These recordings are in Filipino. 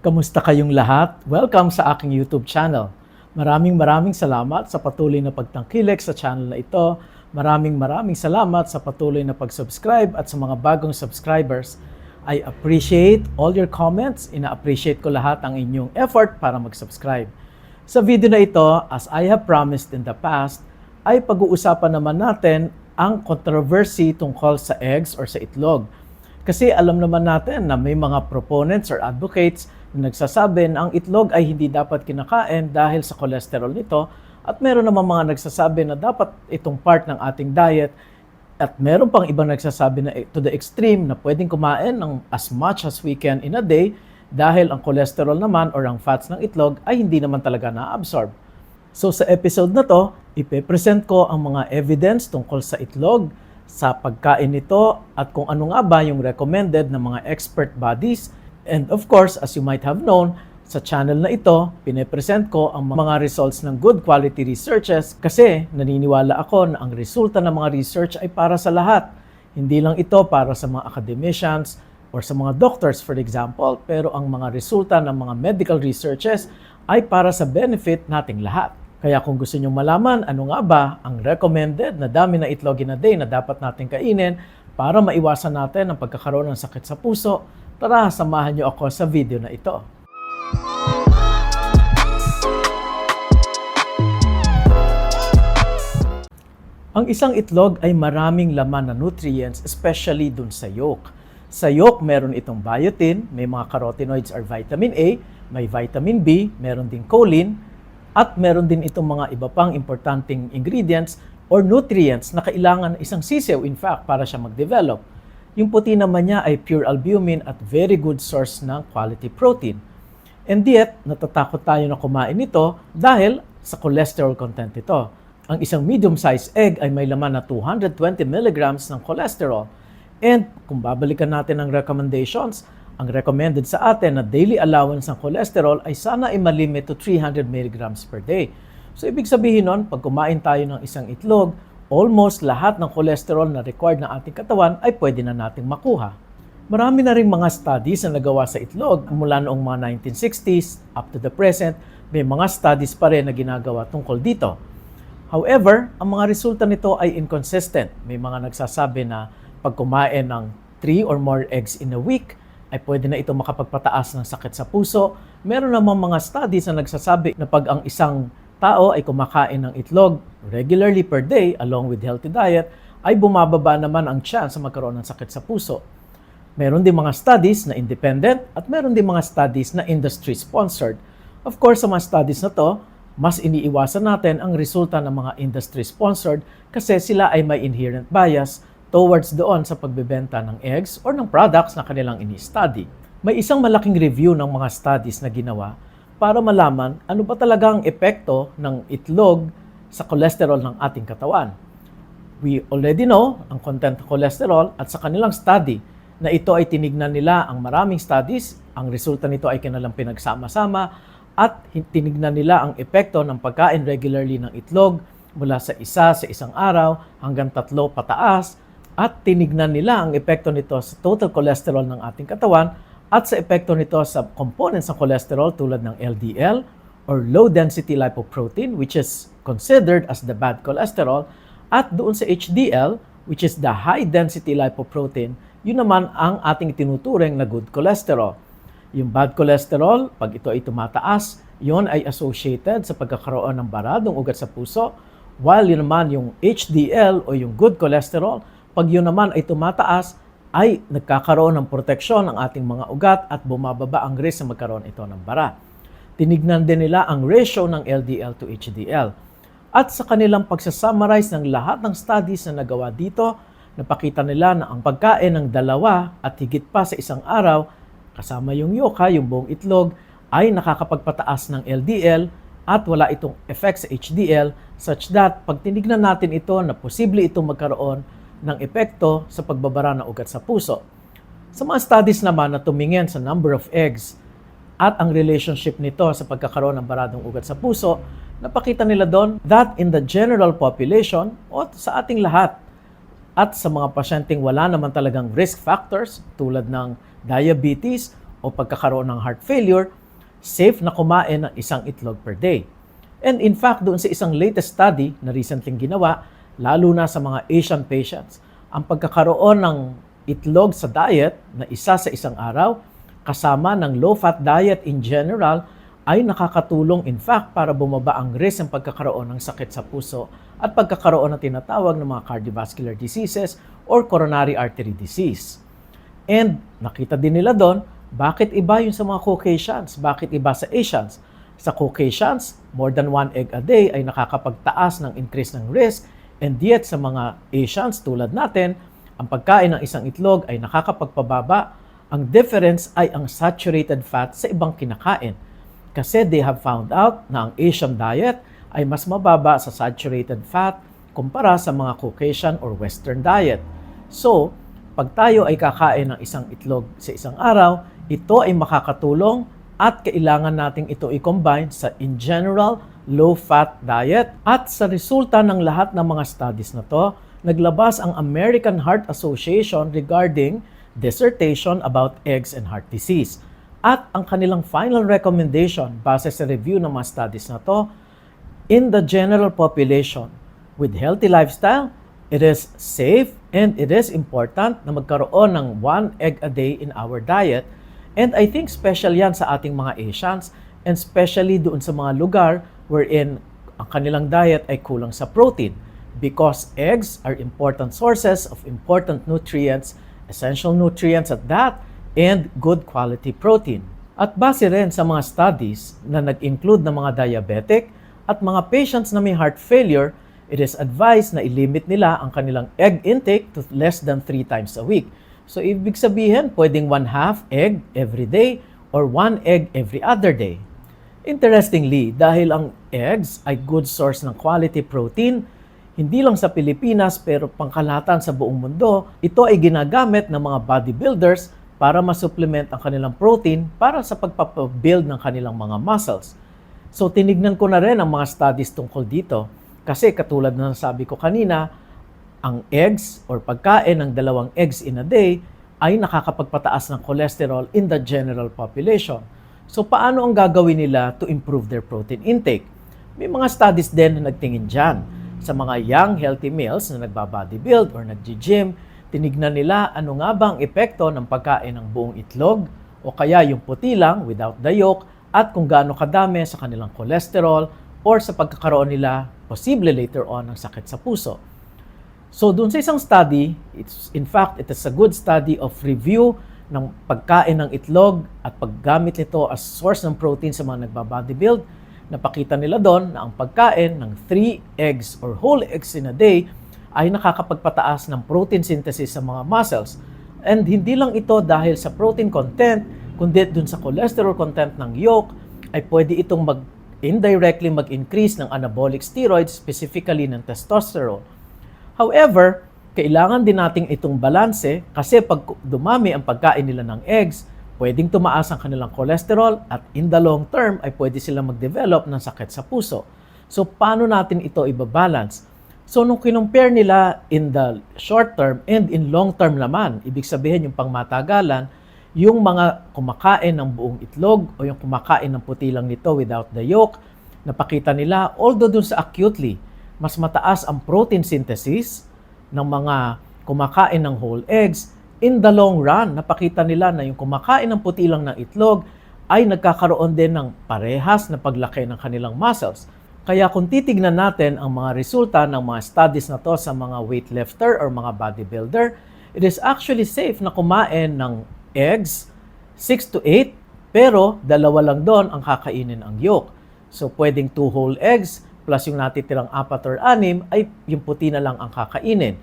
Kamusta kayong lahat? Welcome sa aking YouTube channel. Maraming maraming salamat sa patuloy na pagtangkilik sa channel na ito. Maraming maraming salamat sa patuloy na pag-subscribe at sa mga bagong subscribers. I appreciate all your comments. Ina-appreciate ko lahat ang inyong effort para mag-subscribe. Sa video na ito, as I have promised in the past, ay pag-uusapan naman natin ang controversy tungkol sa eggs or sa itlog. Kasi alam naman natin na may mga proponents or advocates nagsasabi na ang itlog ay hindi dapat kinakain dahil sa cholesterol nito at meron naman mga nagsasabi na dapat itong part ng ating diet at meron pang ibang nagsasabi na to the extreme na pwedeng kumain ng as much as we can in a day dahil ang cholesterol naman or ang fats ng itlog ay hindi naman talaga na-absorb. So sa episode na to, ipe-present ko ang mga evidence tungkol sa itlog, sa pagkain nito at kung ano nga ba yung recommended ng mga expert bodies. And of course, as you might have known, sa channel na ito, pinepresent ko ang mga results ng good quality researches kasi naniniwala ako na ang resulta ng mga research ay para sa lahat. Hindi lang ito para sa mga academicians or sa mga doctors for example, pero ang mga resulta ng mga medical researches ay para sa benefit nating lahat. Kaya kung gusto nyong malaman ano nga ba ang recommended na dami na itlog in a day na dapat natin kainin para maiwasan natin ang pagkakaroon ng sakit sa puso, tara samahan nyo ako sa video na ito. Ang isang itlog ay maraming laman na nutrients, especially dun sa yolk. Sa yolk, meron itong biotin, may mga carotenoids or vitamin A, may vitamin B, meron din choline, at meron din itong mga iba pang importanteng ingredients or nutrients na kailangan ng isang sisiw, in fact, para siya mag-develop. Yung puti naman niya ay pure albumin at very good source ng quality protein. And yet, natatakot tayo na kumain nito dahil sa cholesterol content ito. Ang isang medium-sized egg ay may laman na 220 mg ng cholesterol. And kung babalikan natin ang recommendations, ang recommended sa atin na daily allowance ng cholesterol ay sana ay malimit to 300 mg per day. So ibig sabihin nun, pag kumain tayo ng isang itlog, almost lahat ng cholesterol na required ng ating katawan ay pwede na nating makuha. Marami na rin mga studies na nagawa sa itlog mula noong mga 1960s up to the present, may mga studies pa rin na ginagawa tungkol dito. However, ang mga resulta nito ay inconsistent. May mga nagsasabi na pag kumain ng 3 or more eggs in a week, ay pwede na ito makapagpataas ng sakit sa puso. Meron namang mga studies na nagsasabi na pag ang isang tao ay kumakain ng itlog regularly per day along with healthy diet, ay bumababa naman ang chance na magkaroon ng sakit sa puso. Meron din mga studies na independent at meron din mga studies na industry sponsored. Of course, sa mga studies na to, mas iniiwasan natin ang resulta ng mga industry sponsored kasi sila ay may inherent bias towards doon sa pagbebenta ng eggs or ng products na kanilang ini-study. May isang malaking review ng mga studies na ginawa para malaman ano ba talaga ang epekto ng itlog sa cholesterol ng ating katawan. We already know ang content ng cholesterol at sa kanilang study na ito ay tinignan nila ang maraming studies, ang resulta nito ay kanilang pinagsama-sama at tinignan nila ang epekto ng pagkain regularly ng itlog mula sa isa sa isang araw hanggang tatlo pataas at tinignan nila ang epekto nito sa total cholesterol ng ating katawan at sa epekto nito sa components ng cholesterol tulad ng LDL or low density lipoprotein which is considered as the bad cholesterol at doon sa HDL which is the high density lipoprotein yun naman ang ating tinuturing na good cholesterol. Yung bad cholesterol, pag ito ay tumataas, yon ay associated sa pagkakaroon ng baradong ugat sa puso, while yun naman yung HDL o yung good cholesterol, pag yun naman ay tumataas, ay nagkakaroon ng proteksyon ng ating mga ugat at bumababa ang risk na magkaroon ito ng bara. Tinignan din nila ang ratio ng LDL to HDL. At sa kanilang pagsasummarize ng lahat ng studies na nagawa dito, napakita nila na ang pagkain ng dalawa at higit pa sa isang araw, kasama yung yoka, yung buong itlog, ay nakakapagpataas ng LDL at wala itong effect sa HDL such that pag tinignan natin ito na posible itong magkaroon ng epekto sa pagbabara ng ugat sa puso. Sa mga studies naman na tumingin sa number of eggs at ang relationship nito sa pagkakaroon ng baradong ugat sa puso, napakita nila doon that in the general population o sa ating lahat at sa mga pasyenteng wala naman talagang risk factors tulad ng diabetes o pagkakaroon ng heart failure, safe na kumain ng isang itlog per day. And in fact, doon sa isang latest study na recently ginawa, lalo na sa mga Asian patients, ang pagkakaroon ng itlog sa diet na isa sa isang araw, kasama ng low-fat diet in general, ay nakakatulong in fact para bumaba ang risk ng pagkakaroon ng sakit sa puso at pagkakaroon ng tinatawag ng mga cardiovascular diseases or coronary artery disease. And nakita din nila doon, bakit iba yung sa mga Caucasians? Bakit iba sa Asians? Sa Caucasians, more than one egg a day ay nakakapagtaas ng increase ng risk and yet sa mga Asians tulad natin, ang pagkain ng isang itlog ay nakakapagpababa. Ang difference ay ang saturated fat sa ibang kinakain. Kasi they have found out na ang Asian diet ay mas mababa sa saturated fat kumpara sa mga Caucasian or Western diet. So, pag tayo ay kakain ng isang itlog sa isang araw, ito ay makakatulong at kailangan nating ito i-combine sa in general low-fat diet. At sa resulta ng lahat ng mga studies na to, naglabas ang American Heart Association regarding dissertation about eggs and heart disease. At ang kanilang final recommendation base sa review ng mga studies na to, in the general population with healthy lifestyle, it is safe and it is important na magkaroon ng one egg a day in our diet. And I think special yan sa ating mga Asians and especially doon sa mga lugar wherein ang kanilang diet ay kulang sa protein because eggs are important sources of important nutrients, essential nutrients at that, and good quality protein. At base rin sa mga studies na nag-include ng mga diabetic at mga patients na may heart failure, it is advised na ilimit nila ang kanilang egg intake to less than 3 times a week. So ibig sabihin, pwedeng one half egg every day or one egg every other day. Interestingly, dahil ang eggs ay good source ng quality protein, hindi lang sa Pilipinas pero pangkalahatan sa buong mundo, ito ay ginagamit ng mga bodybuilders para masupplement ang kanilang protein para sa pagpapabuild ng kanilang mga muscles. So tinignan ko na rin ang mga studies tungkol dito kasi katulad na sabi ko kanina, ang eggs or pagkain ng dalawang eggs in a day ay nakakapagpataas ng cholesterol in the general population. So paano ang gagawin nila to improve their protein intake? May mga studies din na nagtingin dyan. Sa mga young healthy males na nagba-bodybuild or nag-gym, tinignan nila ano nga ba ang epekto ng pagkain ng buong itlog o kaya yung puti lang without the yolk at kung gaano kadami sa kanilang cholesterol or sa pagkakaroon nila posible later on ng sakit sa puso. So doon sa isang study, it's, in fact, it is a good study of review ng pagkain ng itlog at paggamit nito as source ng protein sa mga nagba-bodybuild. Napakita nila doon na ang pagkain ng 3 eggs or whole eggs in a day ay nakakapagpataas ng protein synthesis sa mga muscles. And hindi lang ito dahil sa protein content, kundi dun sa cholesterol content ng yolk, ay pwede itong mag indirectly mag-increase ng anabolic steroids, specifically ng testosterone. However, kailangan din nating itong balanse kasi pag dumami ang pagkain nila ng eggs, pwedeng tumaas ang kanilang cholesterol at in the long term ay pwede silang mag-develop ng sakit sa puso. So paano natin ito ibabalance? So nung kinumpare nila in the short term and in long term naman, ibig sabihin yung pangmatagalan, yung mga kumakain ng buong itlog o yung kumakain ng puti lang nito without the yolk, napakita nila, although dun sa acutely, mas mataas ang protein synthesis ng mga kumakain ng whole eggs, in the long run, napakita nila na yung kumakain ng puti lang ng itlog ay nagkakaroon din ng parehas na paglaki ng kanilang muscles. Kaya kung titignan natin ang mga resulta ng mga studies na to sa mga weightlifter or mga bodybuilder, it is actually safe na kumain ng eggs, 6 to 8, pero dalawa lang doon ang kakainin ang yolk. So pwedeng 2 whole eggs plus yung natitirang 4 or 6 ay yung puti na lang ang kakainin.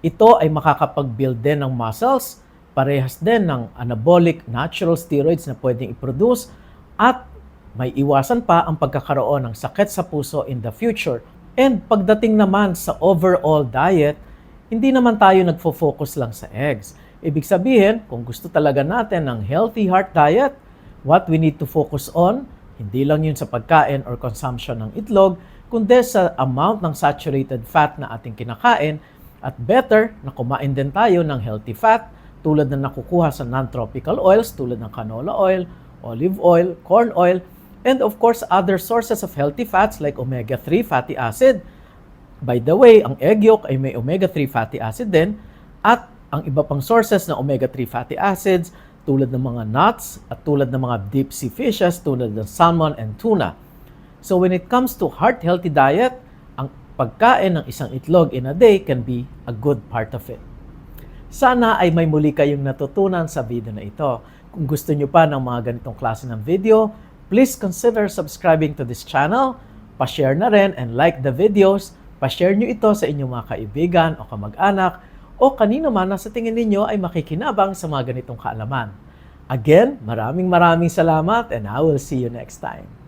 Ito ay makakapag-build din ng muscles, parehas din ng anabolic natural steroids na pwedeng i-produce at may iwasan pa ang pagkakaroon ng sakit sa puso in the future. And pagdating naman sa overall diet, hindi naman tayo nagfo-focus lang sa eggs. Ibig sabihin, kung gusto talaga natin ng healthy heart diet, what we need to focus on, hindi lang yun sa pagkain or consumption ng itlog, kundi sa amount ng saturated fat na ating kinakain at better na kumain din tayo ng healthy fat tulad na nakukuha sa non-tropical oils tulad ng canola oil, olive oil, corn oil, and of course other sources of healthy fats like omega-3 fatty acid. By the way, ang egg yolk ay may omega-3 fatty acid din at ang iba pang sources ng omega-3 fatty acids tulad ng mga nuts at tulad ng mga deep sea fishes tulad ng salmon and tuna. So when it comes to heart-healthy diet, ang pagkain ng isang itlog in a day can be a good part of it. Sana ay may muli kayong natutunan sa video na ito. Kung gusto nyo pa ng mga ganitong klase ng video, please consider subscribing to this channel, pa-share na rin and like the videos, pa-share nyo ito sa inyong mga kaibigan o kamag-anak o kanino man na sa tingin ninyo ay makikinabang sa mga ganitong kaalaman. Again, maraming maraming salamat and I will see you next time.